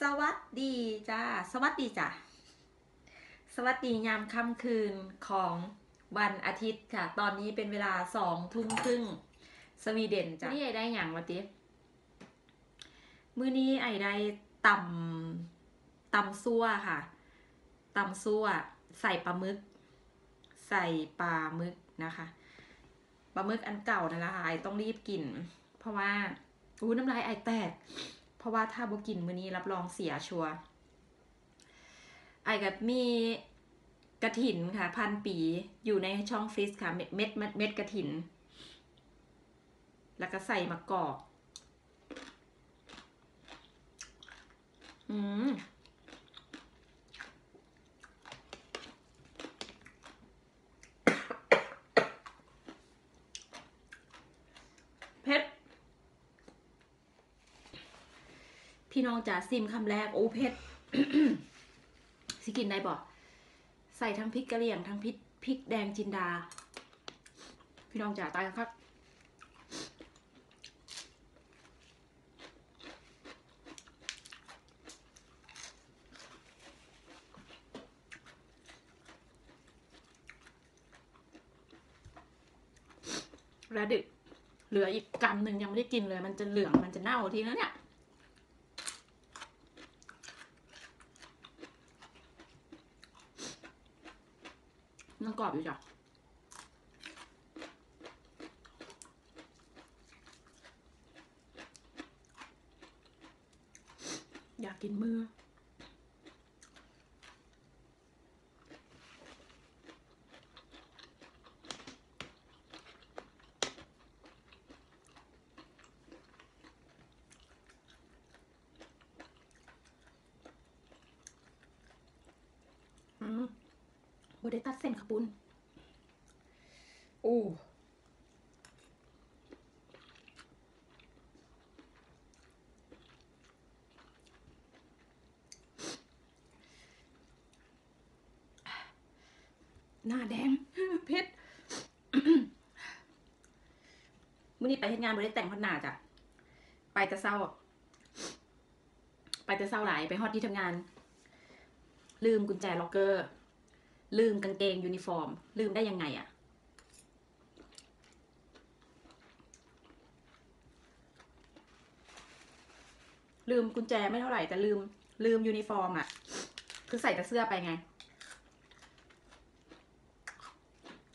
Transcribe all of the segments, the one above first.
สวัสดีจ้า สวัสดีจ้ะสวัสดียามค่ำคืนของวันอาทิตย์ค่ะ ตอนนี้เป็นเวลาสองทุ่มครึ่งสวีเดนจ้ะนี่ไอได้อย่างวะติ๊มื้อนี้ไอได้ตำตำซั่วค่ะตำซั่วใส่ปลาหมึก ใส่ปลาหมึกนะคะปลาหมึกอันเก่านั่นแหละค่ะไอต้องรีบกิน เพราะว่าอู้น้ำลายไอแตกเพ ราะว่าถ้าบ่กินมื้อนี้รับรองเสียชัวไอ้กับมีกระถินค่ะ พันปีอยู่ในช่องฟรีซค่ะ เม็ดเม็ดเม็ดเม็ดกระถิน แล้วก็ใส่มะกอก อืม เพชร พี่น้องจ๋าซิมคำแรกโอ้เพชรสิกินได้บ่ใส่ทั้งพริกกะเหรี่ยงทั้งพริกพริกแดงจินดา พี่น้องจ๋าตายครับแล้วดึกเหลืออีกกำหนึ่งยังไม่ได้กินเลย มันจะเหลืองมันจะเน่าทีแล้วเนี่ย มันกรอบอยู่จ้ะอยา กินมือมบได้ตัดเส้นขบุญโอ้ หน้าแดงเพชรมื่อนี้ไปที่งานบริแต่งพอดหนาจ้ะไปแต่เศร้า ไปแต่เศร้าหลายไปฮอดที่ทำงาน ลืมกุญแจล็อกเกอร์ ลืมกางเกงยูนิฟอร์ม ลืมได้ยังไงอะลืมกุญแจไม่เท่าไหร่แต่ลืมลืมยูนิฟอร์มอะคือใส่แต่เสื้อไปไง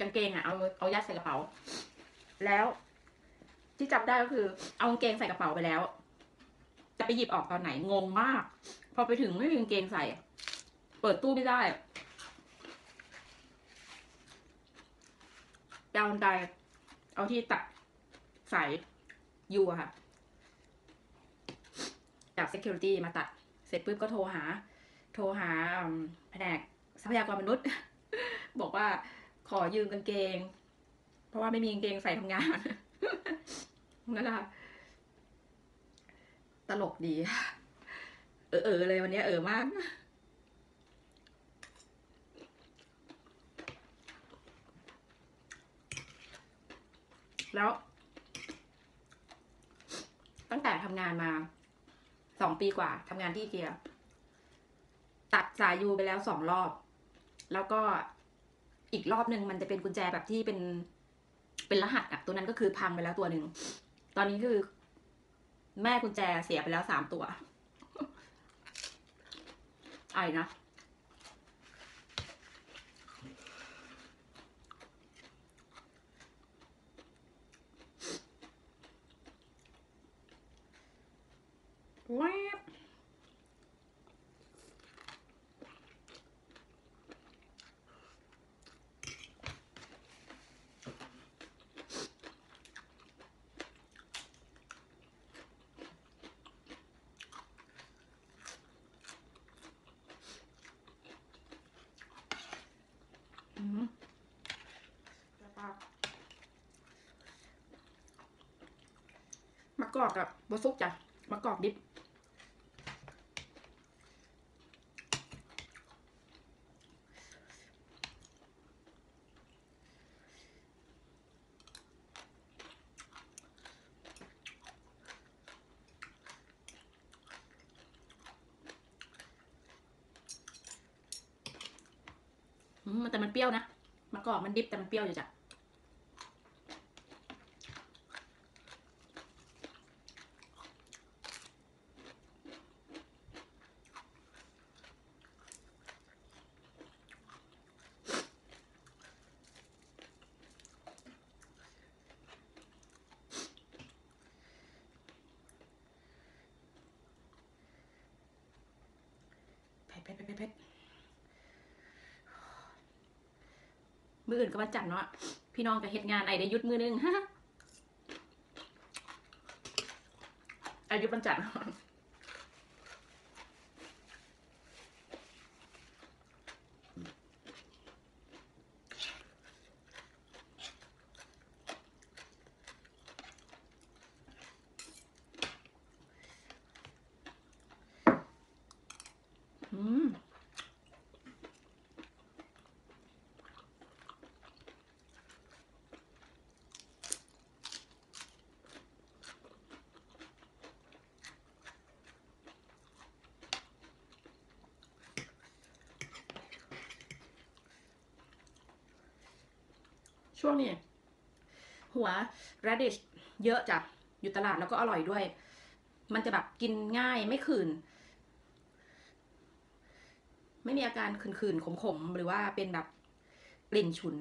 กาง เกงอะเอาเอายัดใส่กระเป๋า แล้ว ที่จับได้ก็คือ เอากางเกงใส่กระเป๋าไปแล้วจะไปหยิบออกตอนไหนงงมาก พอไปถึงไม่มีกางเกงใส่ เปิดตู้ไม่ได้ดาวน์ไดเอาที่ตัดสายยูอะค่ะ จาก security มาตัด เสร็จปุ๊บก็โทรหา โทรหาแผนกทรัพยากรมนุษย์ บอกว่า ขอยืมกางเกง เพราะว่าไม่มีกางเกงใส่ทำงานนั่นแหละตลกดี เออเออเลยวันนี้เออมาก แล้ว ตั้งแต่ทำงานมาสองปีกว่าทำงานที่เกียตัดสายยูไปแล้วสองรอบ แล้วก็ อีกรอบหนึ่งมันจะเป็นกุญแจแบบที่เป็น เป็นรหัสอะตัวนั้นก็คือพังไปแล้วตัวหนึ่งตอนนี้คือ แม่กุญแจเสียไปแล้วสามตัวไอนะแวบ กอกกับบะซุกจ้ะมะกอกดิบมันแต่มันเปรี้ยวนะมะกอกมันดิบแต่มันเปรี้ยวอยู่จ้ะ เพ็ดเพ็ดเพ็ดเผ็ดมืออื่นก็มาจัดเนาะพี่น้องกับเฮ็ดงานไอได้ยุดมือนึงฮะอายุบรรจันทร์ อืม ช่วงนี้ หัว radish เยอะจ้ะอยู่ตลาดแล้วก็อร่อยด้วย มันจะแบบกินง่ายไม่ขืน ไม่มีอาการขื่นๆขมๆ หรือว่าเป็นแบบกลิ่นฉุน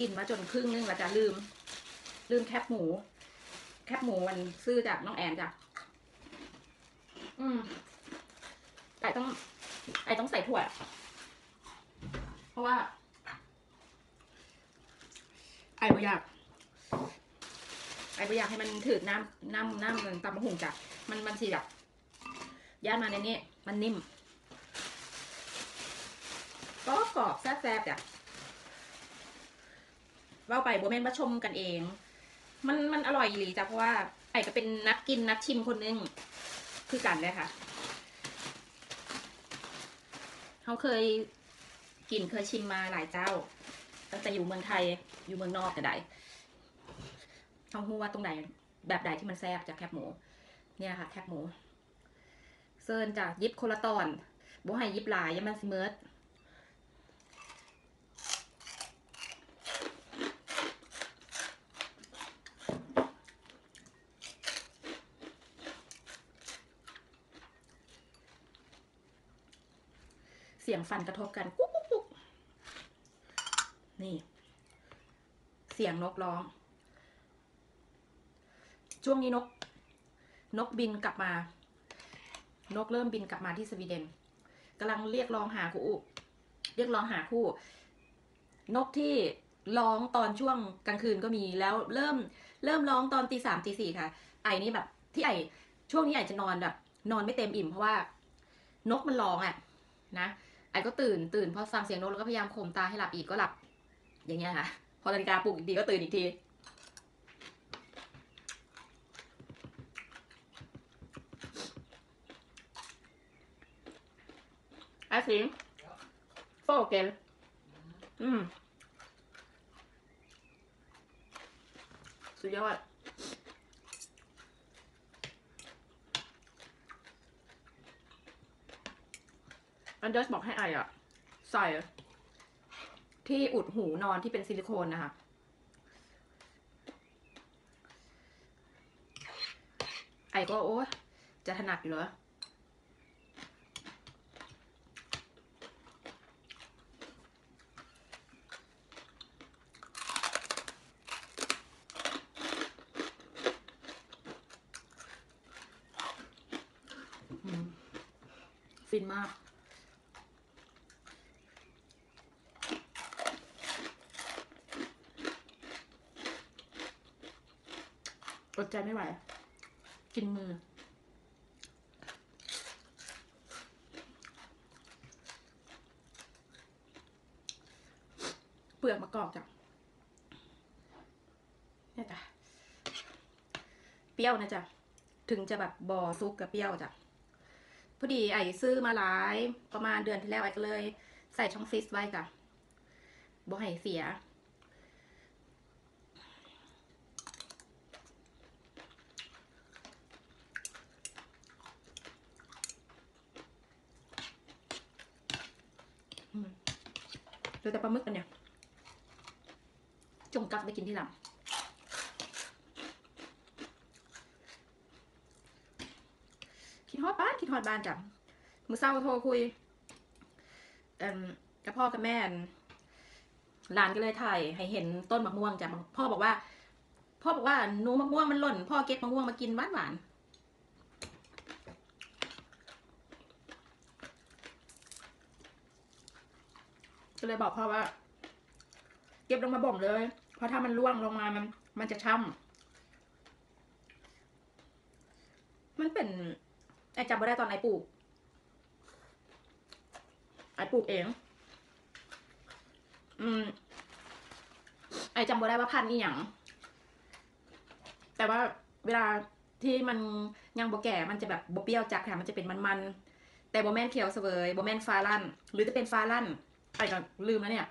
กินมาจนครึ่งนึงแล้วจะลืม ลืมแคบหมู แคบหมูมันซื้อจากน้องแอนจ้ะอืมไอต้องไอต้องใส่ถั่ว เพราะว่าไอบ่อยากไอบ่อยากให้มันถืดน้ำน้ำน้ำเหมือนตำมะฮุงจ้ะมันมันสิแบบย่านมาในนี้มันนิ่มก็กรอบแซ่บๆจ้ะเว่าไปโบแมนมาชมกันเอง มันมันอร่อยอีหลีจ้ะเพราะว่าไอก็เป็นนักกินนักชิมคนหนึงคือกันเลยค่ะเขาเคยกินเคยชิมมาหลายเจ้าตั้งแต่อยู่เมืองไทยอยู่เมืองนอกแต่ใดเขาฮู้ว่าตรงไหนแบบใดที่มันแซ่บจากแคบหมู เนี่ยค่ะ แคบหมูเซิร์นจากยิบคละตอนบ่ให้ยิบหลายยังมันสิเมิร์ด เสียงฟันกระทบกันกุ๊กกุ๊กกุ๊กนี่ เสียงนกร้อง ช่วงนี้นก นกบินกลับมา นกเริ่มบินกลับมาที่สวีเดนกำลังเรียกร้องหาคู่เรียกร้องหาคู่ นกที่ร้องตอนช่วงกลางคืนก็มีแล้วเริ่มเริ่มร้องตอนตีสามตีสี่ค่ะ ไอ้นี่แบบ ที่ไอ้ช่วงนี้ไอ้จะนอนแบบ นอนไม่เต็มอิ่มเพราะว่า นกมันร้องอะ นะ ไอ้ก็ตื่นตื่นพอฟังเสียงนกแล้วก็พยายามข่มตาให้หลับอีกก็หลับ อย่างเงี้ยค่ะ พอนาฬิกาปลุกอีกทีก็ตื่นอีกที I think four again อืมสุดยอด อันเดอร์สบอกให้ไออะใส่ ที่อุดหูนอนที่เป็นซิลิโคนนะคะ ไอก็โอ้จะถนัดอยู่เหรอฟินมาก ใจไม่ไหว กินมือ เปลือกมะกอกจ้ะเนี่ยจ้ะเปรี้ยวนะจ๊ะ ถึงจะแบบบอซุกกับเปรี้ยวจ้ะ พอดีไอ้ซื้อมาหลายประมาณเดือนที่แล้วไอ้ก็เลย ใส่ช่องฟิสไว้จ้ะบ่ให้เสีย เหลือแต่ปลาหมึกกันเนี่ย จงกักไปกินที่หลังคิดฮอดบ้านคิดฮอดบ้านจ้ะมือเศร้าโทรคุยกับพ่อกับแม่หลานก็เลยถ่ายให้เห็นต้นมะม่วงจ้ะพ่อบอกว่า พ่อบอกว่าหนูมะม่วงมันหล่น พ่อเก็บมะม่วงมากินหวานหวาน ก็เลยบอกพ่อว่า เก็บลงมาบ่มเลย เพราะถ้ามันร่วงลงมามันมันจะช้ำมันเป็นไอจำไม่ได้ตอนไอปลูกไอปลูกเอง อืม ไอจำไม่ได้ว่าพันธุ์นี่หยังแต่ว่าเวลาที่มันยังบ่แก่มันจะแบบบ่เปรี้ยวจัดค่ะมันจะเป็นมันๆแต่บ่แม่นเขียวเสวยบ่แม่นฟ้าลั่น หรือจะเป็นฟ้าลั่น ไอก็ลืมแล้วเนี่ย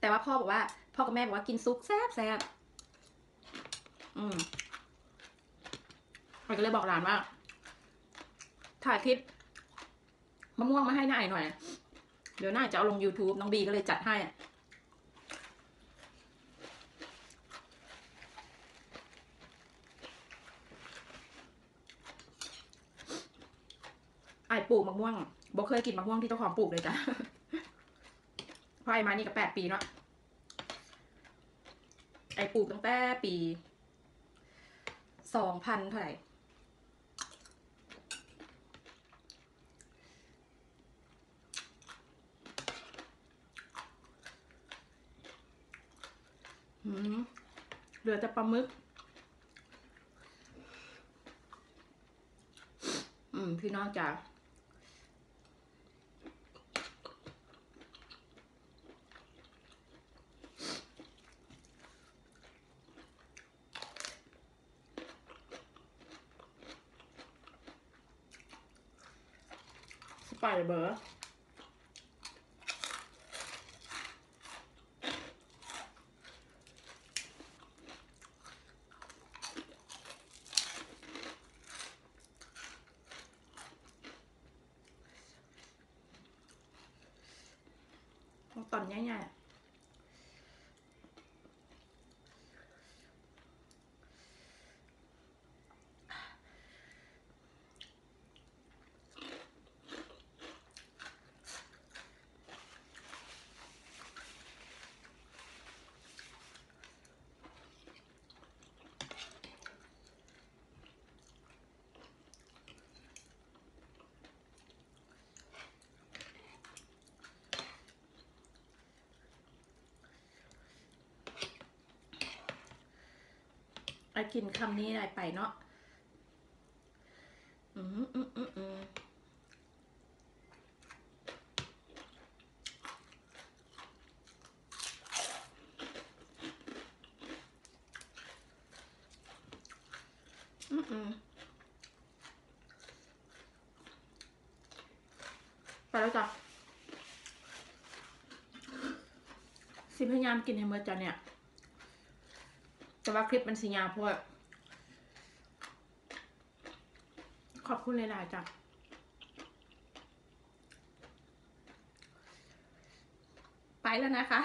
แต่ว่าพ่อบอกว่า พ่อกับแม่บอกว่ากินซุปแซ่บแซ่บอืมไอก็เลยบอกหลานว่า ถ่ายคลิปมะม่วงมาให้นาไอหน่อย เดี๋ยวน้าจะเอาลง YouTube น้องบีก็เลยจัดให้อะไอปลูกมะม่วง บอกเคยกินมะม่วงที่เจ้าของปลูกเลยจ้ะพอไอมานี่ก็แปดปีเนาะไอปลูกตั้งแต่ปีสองพันเท่าไหร่เหลือแต่ปลาหมึก อืม พี่น้องจ๋า ไปเบอร์ตอนใหญ่ๆ ไอกินคำนี้ได้ไปเนาะอือืมอืมอืมอืมอืมไปแล้วจ้ะสิพยายามกินให้เมื่อจ้ะเนี่ย แต่ว่าคลิปมันสียาวเพราะว่าขอบคุณหลายๆจ้ะไปแล้วนะคะ